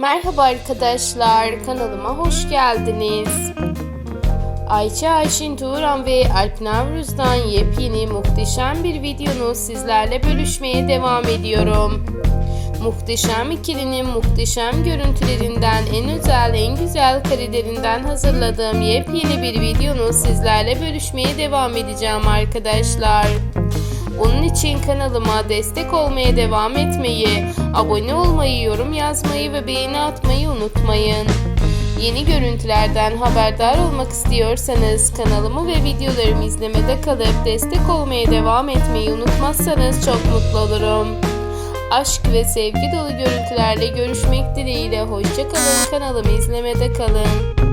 Merhaba arkadaşlar, kanalıma hoş geldiniz. Ayça Ayşin Turan ve Alp Navruz'dan yepyeni muhteşem bir videonu sizlerle bölüşmeye devam ediyorum. Muhteşem ikilinin muhteşem görüntülerinden en özel en güzel karelerinden hazırladığım yepyeni bir videonu sizlerle bölüşmeye devam edeceğim arkadaşlar. Onun için kanalıma destek olmaya devam etmeyi, abone olmayı, yorum yazmayı ve beğeni atmayı unutmayın. Yeni görüntülerden haberdar olmak istiyorsanız kanalımı ve videolarımı izlemede kalıp destek olmaya devam etmeyi unutmazsanız çok mutlu olurum. Aşk ve sevgi dolu görüntülerle görüşmek dileğiyle hoşçakalın kanalımı izlemede kalın.